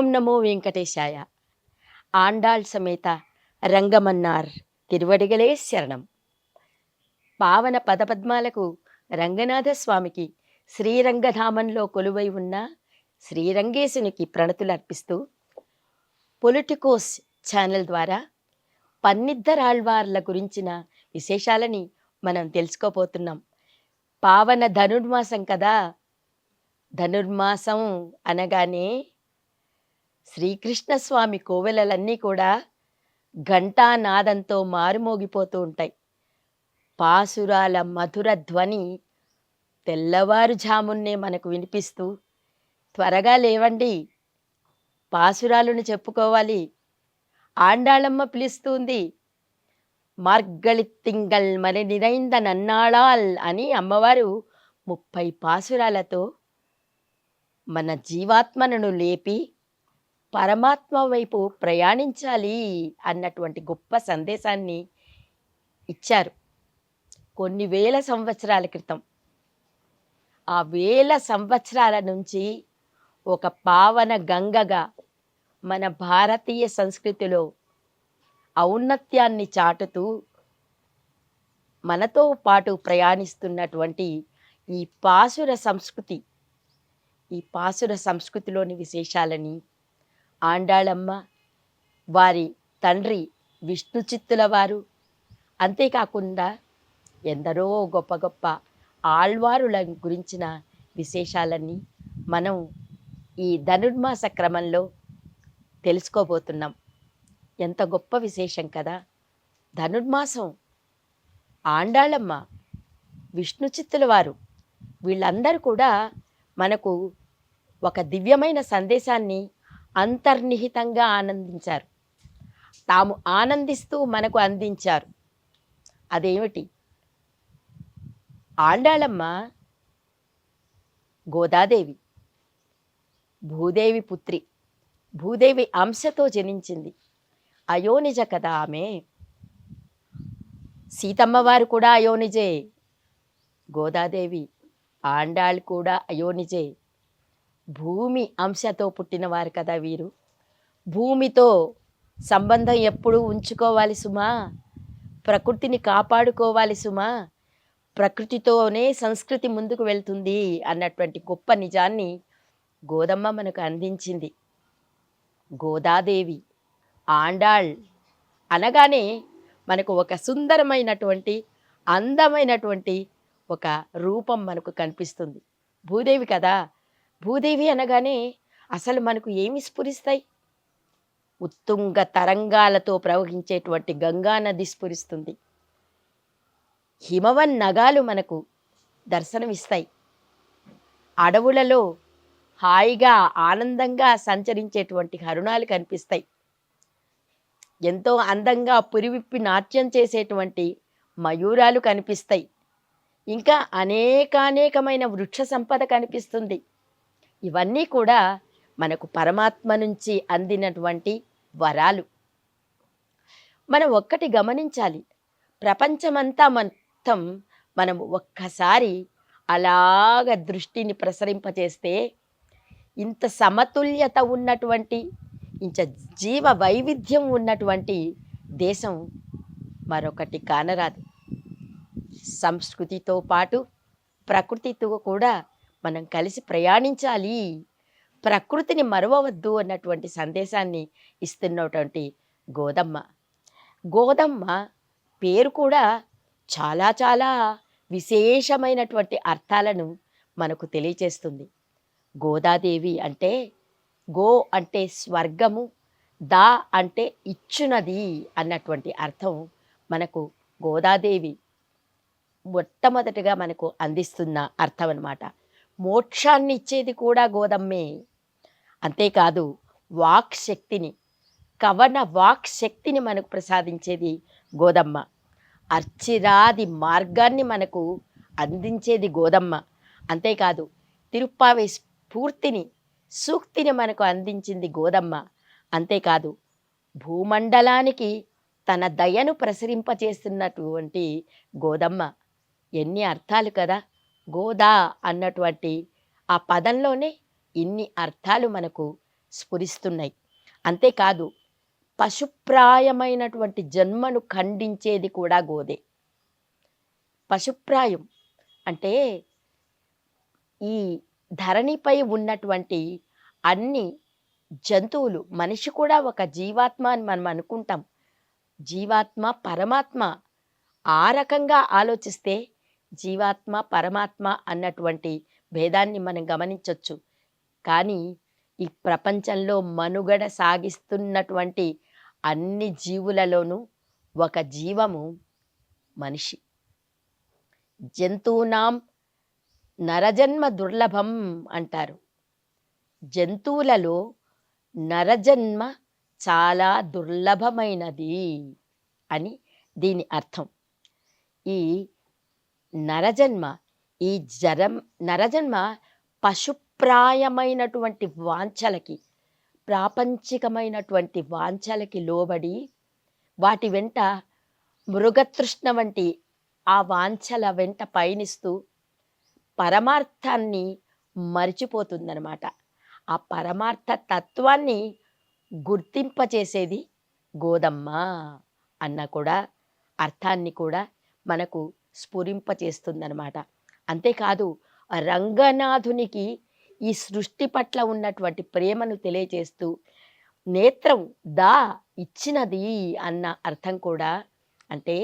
ఓం నమో వెంకటేశాయ. ఆండాళ్ సమేత రంగమన్నార్ తిరువడిగలే శరణం. పావన పదపద్మాలకు రంగనాథ స్వామికి శ్రీరంగధామంలో కొలువై ఉన్న శ్రీరంగేశునికి ప్రణతులు అర్పిస్తూ పొలిటికోస్ ఛానల్ ద్వారా పన్నిద్దరాళ్వార్ల గురించిన విశేషాలని మనం తెలుసుకోపోతున్నాం పావన ధనుర్మాసం కదా? ధనుర్మాసం అనగానే శ్రీకృష్ణస్వామి కోవెలలన్నీ కూడా ఘంటానాదంతో మారుమోగిపోతూ ఉంటాయి. పాసురాల మధుర ధ్వని తెల్లవారుజామున్నే మనకు వినిపిస్తూ త్వరగా లేవండి పాసురాలను చెప్పుకోవాలి ఆండాళమ్మ పిలుస్తుంది మార్గళిత్తింగల్ మరి నిరైంద నన్నాళాల్ అని అమ్మవారు ముప్పై పాసురాలతో మన జీవాత్మను లేపి పరమాత్మ వైపు ప్రయాణించాలి అన్నటువంటి గొప్ప సందేశాన్ని ఇచ్చారు. కొన్ని వేల సంవత్సరాల క్రితం. ఆ వేల సంవత్సరాల నుంచి ఒక పావన గంగగా మన భారతీయ సంస్కృతిలో ఔన్నత్యాన్ని చాటుతూ మనతో పాటు ప్రయాణిస్తున్నటువంటి ఈ పాసుర సంస్కృతి ఈ పాసుర సంస్కృతిలోని విశేషాలని ఆండాళమ్మ వారి తండ్రి విష్ణుచిత్తుల వారు అంతేకాకుండా ఎందరో గొప్ప గొప్ప ఆళ్వారుల గురించిన విశేషాలన్నీ మనం ఈ ధనుర్మాస క్రమంలో తెలుసుకోబోతున్నాం. ఎంత గొప్ప విశేషం కదా! ధనుర్మాసం ఆండాళమ్మ విష్ణుచిత్తుల వారు వీళ్ళందరూ కూడా మనకు ఒక దివ్యమైన సందేశాన్ని అంతర్నిహితంగా ఆనందించారు. తాము ఆనందిస్తూ మనకు అందించారు. అదేమిటి? ఆండాళమ్మ గోదాదేవి భూదేవి పుత్రి భూదేవి అంశతో జనించింది. అయోనిజ కదా ఆమె! సీతమ్మవారు కూడా అయోనిజే గోదాదేవి ఆండాళ్ళు కూడా అయోనిజే భూమి అంశతో పుట్టినవారు కదా వీరు. భూమితో సంబంధం ఎప్పుడూ ఉంచుకోవాలి సుమా. ప్రకృతిని కాపాడుకోవాలి సుమా. ప్రకృతితోనే సంస్కృతి ముందుకు వెళ్తుంది అన్నటువంటి గొప్ప నిజాన్ని గోదమ్మ మనకు అందించింది. గోదాదేవి ఆండాళ్ అనగానే మనకు ఒక సుందరమైనటువంటి అందమైనటువంటి ఒక రూపం మనకు కనిపిస్తుంది. భూదేవి కదా భూదేవి అనగానే అసలు మనకు ఏమి స్ఫురిస్తాయి? ఉత్తుంగ తరంగాలతో ప్రవహించేటువంటి గంగా నది స్ఫురిస్తుంది. హిమవన్ నగాలు మనకు దర్శనమిస్తాయి. అడవులలో హాయిగా ఆనందంగా సంచరించేటువంటి హరుణాలు కనిపిస్తాయి. ఎంతో అందంగా పురివిప్పి నాట్యం చేసేటువంటి మయూరాలు కనిపిస్తాయి. ఇంకా అనేకానేకమైన వృక్ష సంపద కనిపిస్తుంది. ఇవన్నీ కూడా మనకు పరమాత్మ నుంచి అందినటువంటి వరాలు. మనం ఒక్కటి గమనించాలి. ప్రపంచమంతా మొత్తం మనం ఒక్కసారి అలాగ దృష్టిని ప్రసరింపచేస్తే ఇంత సమతుల్యత ఉన్నటువంటి ఇంత జీవ వైవిధ్యం ఉన్నటువంటి దేశం మరొకటి కానరాదు. సంస్కృతితో పాటు ప్రకృతితో కూడా మనం కలిసి ప్రయాణించాలి. ప్రకృతిని మరవవద్దు అన్నటువంటి సందేశాన్ని ఇస్తున్నటువంటి గోదమ్మ. గోదమ్మ పేరు కూడా చాలా చాలా విశేషమైనటువంటి అర్థాలను మనకు తెలియచేస్తుంది. గోదాదేవి అంటే గో అంటే స్వర్గము దా అంటే ఇచ్చునది అన్నటువంటి అర్థం మనకు గోదాదేవి మొట్టమొదటిగా మనకు అందిస్తున్న అర్థం అన్నమాట మోక్షాన్ని ఇచ్చేది కూడా గోదమ్మే అంతేకాదు వాక్ శక్తిని కవన వాక్ శక్తిని మనకు ప్రసాదించేది గోదమ్మ అర్చిరాది మార్గాన్ని మనకు అందించేది గోదమ్మ అంతేకాదు తిరుప్పావే స్ఫూర్తిని సూక్తిని మనకు అందించింది గోదమ్మ అంతేకాదు భూమండలానికి తన దయను ప్రసరింపచేస్తున్నటువంటి గోదమ్మ ఎన్ని అర్థాలు కదా! గోదా అన్నటువంటి ఆ పదంలోనే ఇన్ని అర్థాలు మనకు స్ఫురిస్తున్నాయి. అంతేకాదు పశుప్రాయమైనటువంటి జన్మను ఖండించేది కూడా గోదే. పశుప్రాయం అంటే ఈ ధరణిపై ఉన్నటువంటి అన్ని జంతువులు మనిషి కూడా ఒక జీవాత్మ అని మనం అనుకుంటాం. జీవాత్మ పరమాత్మ ఆ రకంగా ఆలోచిస్తే జీవాత్మ పరమాత్మ అన్నటువంటి భేదాన్ని మనం గమనించవచ్చు కానీ ఈ ప్రపంచంలో మనుగడ సాగిస్తున్నటువంటి అన్ని జీవులలోనూ ఒక జీవము మనిషి. జంతువునాం నరజన్మ దుర్లభం అంటారు. జంతువులలో నరజన్మ చాలా దుర్లభమైనది అని దీని అర్థం. ఈ నరజన్మ. ఈ జరం నరజన్మ పశుప్రాయమైనటువంటి వాంఛలకి ప్రాపంచికమైనటువంటి వాంఛలకి లోబడి వాటి వెంట మృగతృష్ణ వంటి ఆ వాంఛల వెంట పయనిస్తూ పరమార్థాన్ని మరిచిపోతుందన్నమాట. ఆ పరమార్థ తత్వాన్ని గుర్తింపచేసేది గోదమ్మ అన్న కూడా అర్థాన్ని కూడా మనకు స్ఫురింపచేస్తుందన్నమాట. అంతేకాదు రంగనాథునికి ఈ సృష్టి పట్ల ఉన్నటువంటి ప్రేమను తెలియజేస్తూ నేత్రం దా ఇచ్చినది అన్న అర్థం కూడా అంటే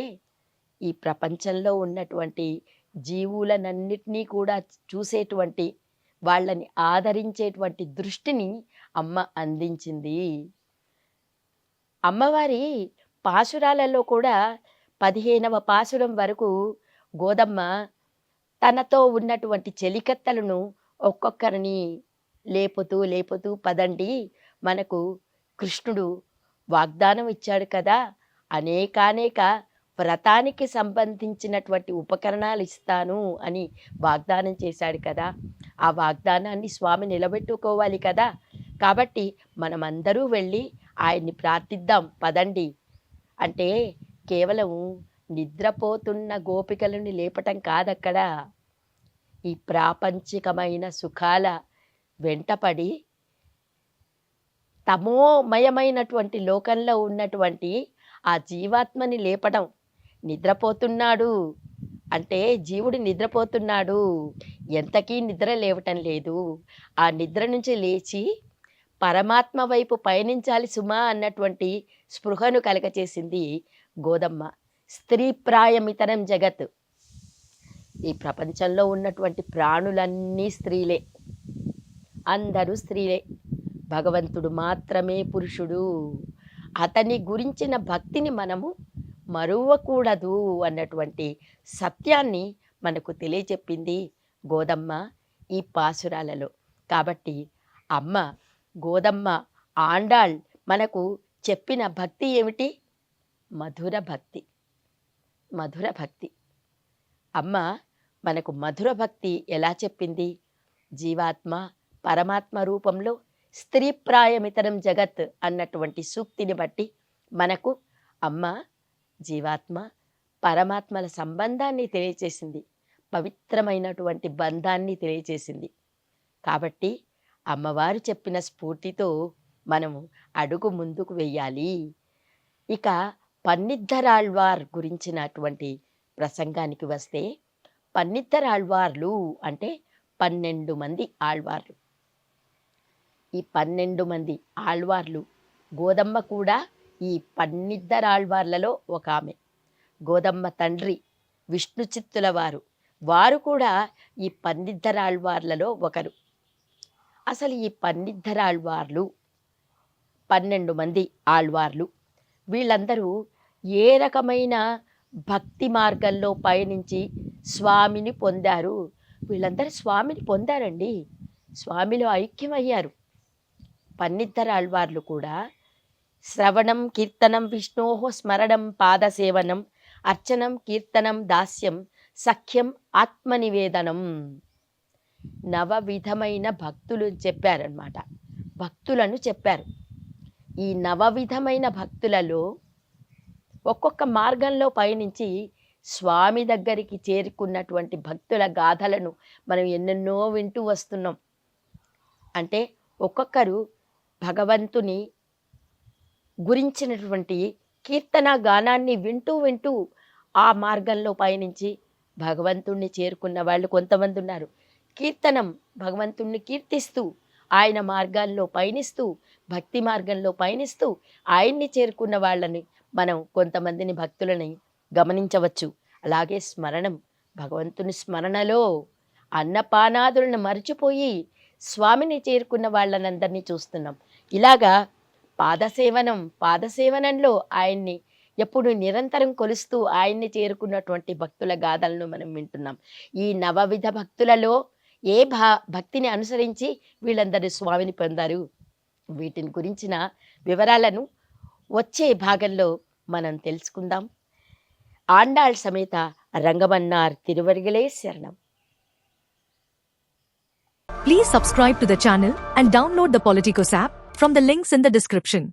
ఈ ప్రపంచంలో ఉన్నటువంటి జీవులనన్నిటినీ కూడా చూసేటువంటి వాళ్ళని ఆదరించేటువంటి దృష్టిని అమ్మ అందించింది. అమ్మవారి పాసురాలలో కూడా పదిహేనవ పాసురం వరకు గోదమ్మ తనతో ఉన్నటువంటి చెలికత్తలను ఒక్కొక్కరిని లేపుతూ లేపుతూ పదండి మనకు కృష్ణుడు వాగ్దానం ఇచ్చాడు కదా అనేకానేక వ్రతానికి సంబంధించినటువంటి ఉపకరణాలు ఇస్తాను అని వాగ్దానం చేశాడు కదా. ఆ వాగ్దానాన్ని స్వామి నిలబెట్టుకోవాలి కదా. కాబట్టి మనమందరూ వెళ్ళి ఆయన్ని ప్రార్థిద్దాం పదండి. అంటే కేవలం నిద్రపోతున్న గోపికలను లేపటం కాదక్కడ. ఈ ప్రాపంచికమైన సుఖాల వెంటపడి తమోమయమైనటువంటి లోకంలో ఉన్నటువంటి ఆ జీవాత్మని లేపడం నిద్రపోతున్నాడు. అంటే జీవుడు నిద్రపోతున్నాడు. ఎంతకీ నిద్ర లేవటం లేదు. ఆ నిద్ర నుంచి లేచి పరమాత్మ వైపు పయనించాలి సుమా అన్నటువంటి స్పృహను కలగచేసింది గోదమ్మ స్త్రీ ప్రాయమితరం జగత్. ఈ ప్రపంచంలో ఉన్నటువంటి ప్రాణులన్నీ స్త్రీలే. అందరూ స్త్రీలే. భగవంతుడు మాత్రమే పురుషుడు. అతని గురించిన భక్తిని మనము మరువకూడదు అన్నటువంటి సత్యాన్ని మనకు తెలియచెప్పింది గోదమ్మ ఈ పాసురాలలో. కాబట్టి అమ్మ గోదమ్మ ఆండాళ్ మనకు చెప్పిన భక్తి ఏమిటి? మధుర భక్తి. మధుర భక్తి. అమ్మ మనకు మధుర భక్తి ఎలా చెప్పింది? జీవాత్మ పరమాత్మ రూపంలో స్త్రీ ప్రాయమితరం జగత్ అన్నటువంటి సూక్తిని బట్టి మనకు అమ్మ జీవాత్మ పరమాత్మల సంబంధాన్ని తెలియచేసింది. పవిత్రమైనటువంటి బంధాన్ని తెలియచేసింది. కాబట్టి అమ్మవారు చెప్పిన స్ఫూర్తితో మనము అడుగు ముందుకు వెయ్యాలి ఇక పన్నిద్దరాళ్వార్ గురించినటువంటి ప్రసంగానికి వస్తే పన్నిద్దరాళ్వార్లు అంటే పన్నెండు మంది ఆళ్వార్లు. ఈ పన్నెండు మంది ఆళ్వార్లు గోదమ్మ కూడా ఈ పన్నిద్దరాళ్వార్లలో ఒక ఆమె. గోదమ్మ తండ్రి విష్ణు చిత్తుల వారు వారు కూడా ఈ పన్నిద్దరాళ్వార్లలో ఒకరు. అసలు ఈ పన్నిద్దరాళ్వార్లు పన్నెండు మంది ఆళ్వార్లు వీళ్ళందరూ ఏ రకమైన భక్తి మార్గంలో పయనించి స్వామిని పొందారు? వీళ్ళందరూ స్వామిని పొందారండి. స్వామిలో ఐక్యమయ్యారు. పన్నిద్దరాళ్వార్లు కూడా శ్రవణం కీర్తనం విష్ణోహో స్మరణం పాదసేవనం అర్చనం కీర్తనం దాస్యం సఖ్యం ఆత్మనివేదనం నవవిధమైన భక్తులు చెప్పారనమాట భక్తులను చెప్పారు. ఈ నవ విధమైన భక్తులలో ఒక్కొక్క మార్గంలో పయనించి స్వామి దగ్గరికి చేరుకున్నటువంటి భక్తుల గాథలను మనం ఎన్నెన్నో వింటూ వస్తున్నాం. అంటే ఒక్కొక్కరు భగవంతుని గురించినటువంటి కీర్తన గానాన్ని వింటూ వింటూ ఆ మార్గంలో పయనించి భగవంతుణ్ణి చేరుకున్న వాళ్ళు కొంతమంది ఉన్నారు. కీర్తనం భగవంతుణ్ణి కీర్తిస్తూ ఆయన మార్గాల్లో పయనిస్తూ భక్తి మార్గంలో పయనిస్తూ ఆయన్ని చేరుకున్న వాళ్ళని మనం కొంతమందిని భక్తులని గమనించవచ్చు. అలాగే స్మరణం భగవంతుని స్మరణలో అన్నపానాదులను మరచిపోయి స్వామిని చేరుకున్న వాళ్ళనందరినీ చూస్తున్నాం. ఇలాగా పాదసేవనం పాదసేవనంలో ఆయన్ని ఎప్పుడు నిరంతరం కొలుస్తూ ఆయన్ని చేరుకున్నటువంటి భక్తుల గాథలను మనం వింటున్నాం. ఈ నవవిధ భక్తులలో ఏ భా భక్తిని అనుసరించి వీళ్ళందరూ స్వామిని పొందారు? వీటిని గురించిన వివరాలను వచ్చే భాగంలో మనం తెలుసుకుందాం ఆండాళ్ సమేత రంగమన్నార్ తిరువరిగలే శరణం Please subscribe to the channel and download the Politicos app from the links in the description.